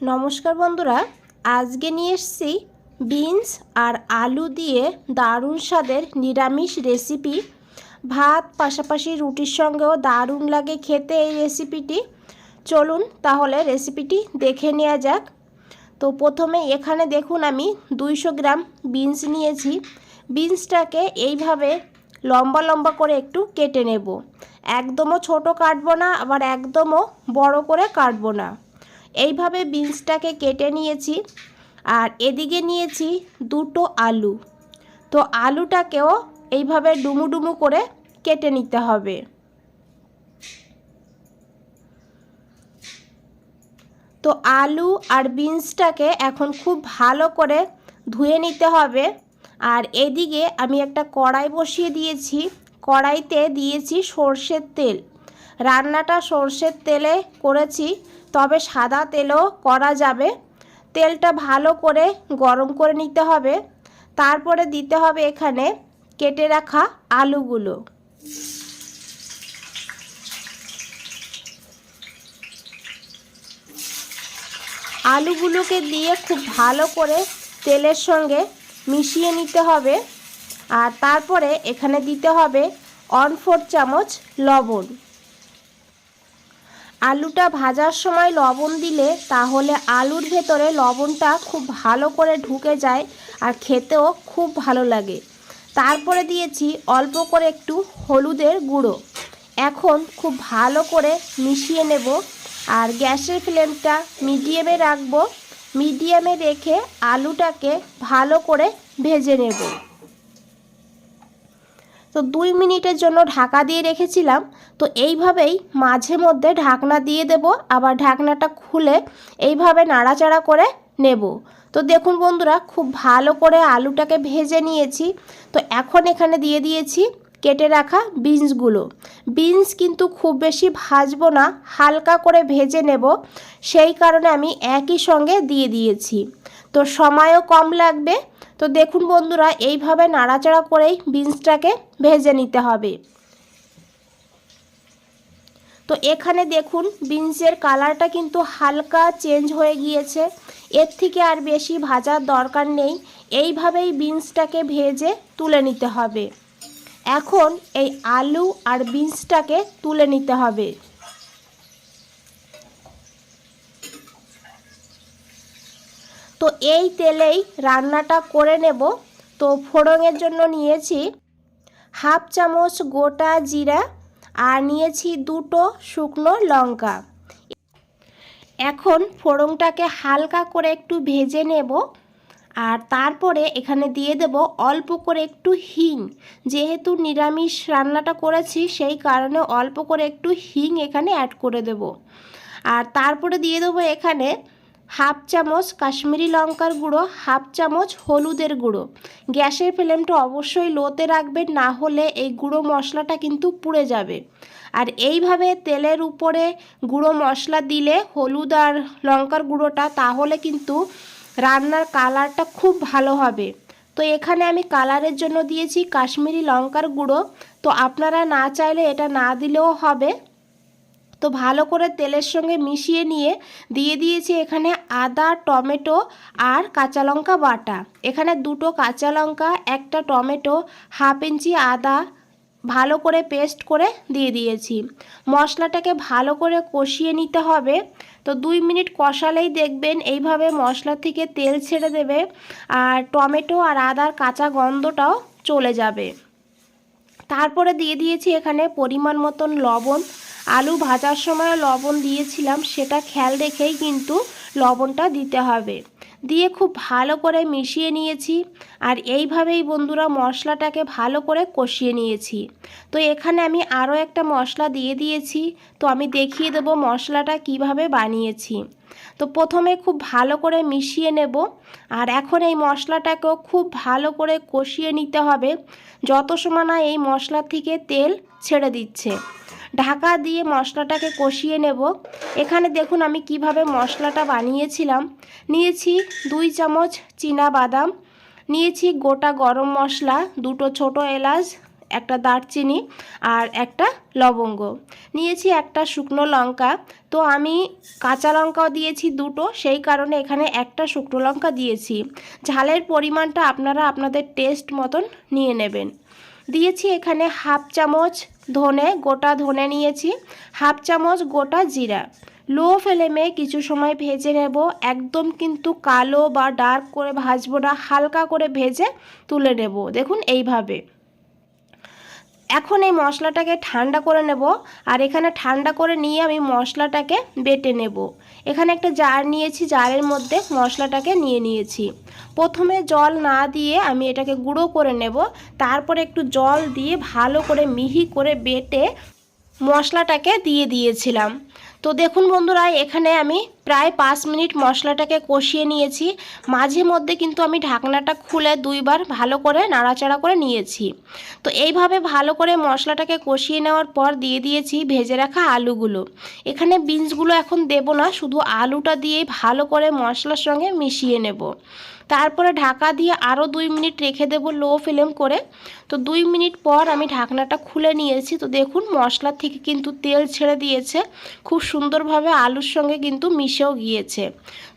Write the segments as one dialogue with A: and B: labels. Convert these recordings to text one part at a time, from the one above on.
A: নমস্কার বন্ধুরা, আজকে নিয়ে এসেছি বিনস আর আলু দিয়ে দারুণ স্বাদের নিরামিষ রেসিপি। ভাত পাশাপাশি রুটির সঙ্গেও দারুণ লাগে খেতে এই রেসিপিটি। চলুন তাহলে রেসিপিটি দেখে নেওয়া যাক। তো প্রথমে এখানে দেখুন আমি দুইশো গ্রাম বিনস নিয়েছি। বিনসটাকে এইভাবে লম্বা লম্বা করে একটু কেটে নেব। একদমও ছোট কাটবো না, আবার একদমও বড় করে কাটবো না। এইভাবে বিনসটাকে কেটে নিয়েছি আর এদিকে নিয়েছি দুটো আলু। তো আলুটাকেও এইভাবে ডুমু ডুমু করে কেটে নিতে হবে। তো আলু আর বিনসটাকে এখন খুব ভালো করে ধুয়ে নিতে হবে। আর এদিকে আমি একটা কড়াই বসিয়ে দিয়েছি। কড়াইতে দিয়েছি সর্ষের তেল। রান্নাটা সর্ষের তেলে করেছি। তবে সাদা তেলও করা যাবে। তেলটা ভালো করে গরম করে নিতে হবে। তারপরে দিতে হবে এখানে কেটে রাখা আলুগুলো। আলুগুলোকে দিয়ে খুব ভালো করে তেলের সঙ্গে মিশিয়ে নিতে হবে। আর তারপরে এখানে দিতে হবে অন ফোর চামচ লবণ। আলুটা ভাজার সময় লবণ দিলে তাহলে আলুর ভেতরে লবণটা খুব ভালো করে ঢুকে যায় আর খেতেও খুব ভালো লাগে। তারপরে দিয়েছি অল্প করে একটু হলুদের গুঁড়ো। এখন খুব ভালো করে মিশিয়ে নেব আর গ্যাসের ফ্লেমটা মিডিয়ামে রাখব। মিডিয়ামে রেখে আলুটাকে ভালো করে ভেজে নেব। তো দুই মিনিটের জন্য ঢাকা দিয়ে রেখেছিলাম। তো এইভাবেই মাঝে মধ্যে ঢাকনা দিয়ে দেব, আবার ঢাকনাটা খুলে এইভাবে নাড়াচাড়া করে নেব। তো দেখুন বন্ধুরা, খুব ভালো করে আলুটাকে ভেজে নিয়েছি। তো এখন এখানে দিয়ে দিয়েছি কেটে রাখা বিনসগুলো। বিনস কিন্তু খুব বেশি ভাজবো না, হালকা করে ভেজে নেব। সেই কারণে আমি একই সঙ্গে দিয়ে দিয়েছি। তো সময়ও কম লাগবে তো দেখুন বন্ধুরা, এইভাবে নাড়াচাড়া করেই বিনসটাকে ভেজে নিতে হবে। তো এখানে দেখুন বিনসের কালারটা কিন্তু হালকা চেঞ্জ হয়ে গিয়েছে। এর থেকে আর বেশি ভাজার দরকার নেই। এইভাবেই বিনসটাকে ভেজে তুলে নিতে হবে। এখন এই আলু আর বিনসটাকে তুলে নিতে হবে। তো এই তেলেই রান্নাটা করে নেব। তো ফোড়নের জন্য নিয়েছি হাফ চামচ গোটা জিরা আর নিয়েছি দুটো শুকনো লঙ্কা। এখন ফোড়নটাকে হালকা করে একটু ভেজে নেব আর তারপরে এখানে দিয়ে দেব অল্প করে একটু হিং। যেহেতু নিরামিষ রান্নাটা করেছি, সেই কারণে অল্প করে একটু হিং এখানে অ্যাড করে দেব। আর তারপরে দিয়ে দেবো এখানে হাফ চামচ কাশ্মীরি লঙ্কার গুঁড়ো, হাফ চামচ হলুদের গুঁড়ো। গ্যাসের ফ্লেমটা অবশ্যই লোতে রাখবেন, না হলে এই গুঁড়ো মশলাটা কিন্তু পুড়ে যাবে। আর এইভাবে তেলের উপরে গুঁড়ো মশলা দিলে হলুদ আর লঙ্কার গুঁড়োটা, তাহলে কিন্তু রান্নার কালারটা খুব ভালো হবে। তো এখানে আমি কালারের জন্য দিয়েছি কাশ্মীরি লঙ্কার গুঁড়ো। তো আপনারা না চাইলে এটা না দিলেও হবে। তো ভালো করে তেলের সঙ্গে মিশিয়ে নিয়ে দিয়ে দিয়েছি এখানে আদা, টমেটো আর কাঁচা লঙ্কা বাটা। এখানে দুটো কাঁচা লঙ্কা, একটা টমেটো, হাফ ইঞ্চি আদা ভালো করে পেস্ট করে দিয়ে দিয়েছি। মশলাটাকে ভালো করে কষিয়ে নিতে হবে। তো দুই মিনিট কষালেই দেখবেন এইভাবে মশলা থেকে তেল ছেড়ে দেবে আর টমেটো আর আদার কাঁচা গন্ধটাও চলে যাবে। তারপরে দিয়ে দিয়েছি এখানে পরিমাণ মতন লবণ আলু ভাজার সময় লবণ দিয়েছিলাম, সেটা খেয়াল রেখেই কিন্তু লবণটা দিতে হবে। দিয়ে খুব ভালো করে মিশিয়ে নিয়েছি, আর এইভাবেই বন্ধুরা মশলাটাকে ভালো করে কষিয়ে নিয়েছি। তো এখানে আমি আরও একটা মশলা দিয়ে দিয়েছি, তো আমি দেখিয়ে দেবো মশলাটা কীভাবে বানিয়েছি। তো প্রথমে খুব ভালো করে মিশিয়ে নেব, আর এখন এই মশলাটাকেও খুব ভালো করে কষিয়ে নিতে হবে, যত সময় না এই মশলা থেকে তেল ছেড়ে দিচ্ছে। ঢাকা দিয়ে মশলাটাকে কষিয়ে নেব। এখানে দেখুন আমি কীভাবে মশলাটা বানিয়েছিলাম। নিয়েছি দুই চামচ চীনা বাদাম, নিয়েছি গোটা গরম মশলা, দুটো ছোট এলাচ, একটা দারচিনি আর একটা লবঙ্গ। নিয়েছি একটা শুকনো লঙ্কা। তো আমি কাঁচা লঙ্কাও দিয়েছি দুটো, সেই কারণে এখানে একটা শুকনো লঙ্কা দিয়েছি। ঝালের পরিমাণটা আপনারা আপনাদের টেস্ট মতন নিয়ে নেবেন। দিয়েছি এখানে হাফ চামচ ধনে, গোটা ধনে নিয়েছি, হাফ চামচ গোটা জিরা। লো ফ্লেমে কিছু সময় ভেজে নেব। একদম কিন্তু কালো বা ডার্ক করে ভাজবো না, হালকা করে ভেজে তুলে নেব। দেখুন এইভাবে। এখন এই মশলাটাকে ঠান্ডা করে নেব, আর এখানে ঠান্ডা করে নিয়ে আমি মশলাটাকে বেটে নেব। এখানে একটা জার নিয়েছি, জারের মধ্যে মশলাটাকে নিয়ে নিয়েছি। প্রথমে জল না দিয়ে আমি এটাকে গুঁড়ো করে নেব, তারপরে একটু জল দিয়ে ভালো করে মিহি করে বেটে মশলাটাকে দিয়ে দিয়েছিলাম। তো দেখুন বন্ধুরা, এখানে আমি প্রায় পাঁচ মিনিট মশলাটাকে কষিয়ে নিয়েছি। মাঝে মধ্যে কিন্তু আমি ঢাকনাটা খুলে দুইবার ভালো করে নাড়াচাড়া করে নিয়েছি। তো এইভাবে ভালো করে মশলাটাকে কষিয়ে নেওয়ার পর দিয়ে দিয়েছি ভেজে রাখা আলুগুলো। এখানে বিনসগুলো এখন দেব না, শুধু আলুটা দিয়ে ভালো করে মশলার সঙ্গে মিশিয়ে নেব। তারপরে ঢাকা দিয়ে আরও দুই মিনিট রেখে দেব লো ফ্লেম করে। তো দুই মিনিট পর আমি ঢাকনাটা খুলে নিয়েছি। তো দেখুন মশলার থেকে কিন্তু তেল ছেড়ে দিয়েছে। খুব সুন্দরভাবে আলুর সঙ্গে কিন্তু মিশেও গিয়েছে।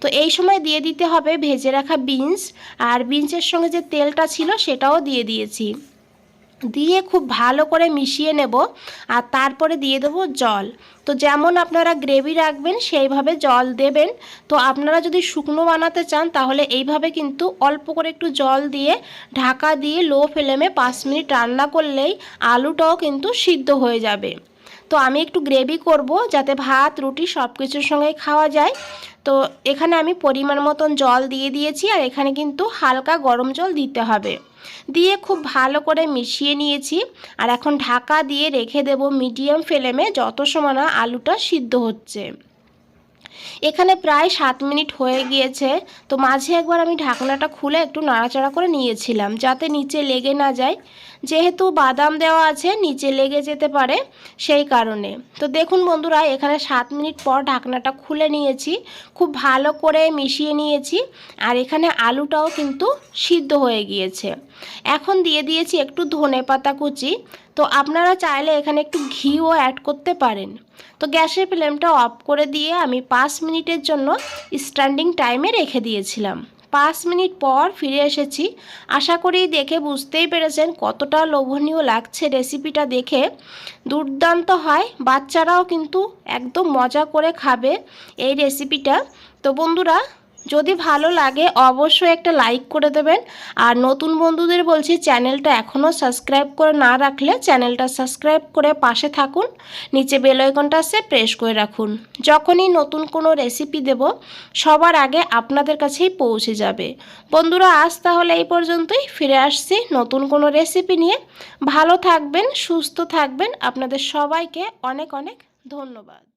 A: তো এই সময় দিয়ে দিতে হবে ভেজে রাখা বিনস, আর বিনসের সঙ্গে যে তেলটা ছিল সেটাও দিয়ে দিয়েছি। দিয়ে খুব ভালো করে মিশিয়ে নেব, আর তারপরে দিয়ে দেবো জল। তো যেমন আপনারা গ্রেভি রাখবেন, সেইভাবে জল দেবেন। তো আপনারা যদি শুকনো বানাতে চান, তাহলে এইভাবে কিন্তু অল্প করে একটু জল দিয়ে ঢাকা দিয়ে লো ফ্লেমে পাঁচ মিনিট রান্না করলেই আলুটাও কিন্তু সিদ্ধ হয়ে যাবে। তো আমি একটু গ্রেভি করব যাতে ভাত, রুটি সব কিছুর সঙ্গে খাওয়া যায়। তো এখানে আমি পরিমাণ মতন জল দিয়ে দিয়েছি আর এখানে কিন্তু হালকা গরম জল দিতে হবে। দিয়ে খুব ভালো করে মিশিয়ে নিয়েছি আর এখন ঢাকা দিয়ে রেখে দেব মিডিয়াম ফ্লেমে যত সময় না আলুটা সিদ্ধ হচ্ছে। এখানে প্রায় সাত মিনিট হয়ে গিয়েছে, তো মাঝে একবার আমি ঢাকনাটা খুলে একটু নাড়াচাড়া করে নিয়েছিলাম যাতে নিচে লেগে না যায়। যেহেতু বাদাম দেওয়া আছে, নিচে লেগে যেতে পারে সেই কারণে। তো দেখুন বন্ধুরা, এখানে সাত মিনিট পর ঢাকনাটা খুলে নিয়েছি। খুব ভালো করে মিশিয়ে নিয়েছি আর এখানে আলুটাও কিন্তু সিদ্ধ হয়ে গিয়েছে। এখন দিয়ে দিয়েছি একটু ধনে পাতা কুচি। তো আপনারা চাইলে এখানে একটু ঘিও অ্যাড করতে পারেন। তো গ্যাসের ফ্লেমটা অফ করে দিয়ে আমি পাঁচ মিনিটের জন্য স্ট্যান্ডিং টাইমে রেখে দিয়েছিলাম। পাঁচ মিনিট পর ফিরে এসেছি। আশা করি দেখে বুঝতেই পেরেছেন কতটা লোভনীয় লাগছে রেসিপিটা দেখে। দুর্দান্ত হয়, বাচ্চারাও কিন্তু একদম মজা করে খাবে এই রেসিপিটা। তো বন্ধুরা যদি ভালো লাগে, অবশ্যই একটা লাইক করে দেবেন। আর নতুন বন্ধুদের বলছি, চ্যানেলটা এখনও সাবস্ক্রাইব করে না রাখলে চ্যানেলটা সাবস্ক্রাইব করে পাশে থাকুন। নিচে বেল আইকনটা সে প্রেস করে রাখুন। যখনই নতুন কোনো রেসিপি দেব, সবার আগে আপনাদের কাছেই পৌঁছে যাবে। বন্ধুরা, আজ তাহলে এই পর্যন্তই। ফিরে আসছি নতুন কোনো রেসিপি নিয়ে। ভালো থাকবেন, সুস্থ থাকবেন। আপনাদের সবাইকে অনেক অনেক ধন্যবাদ।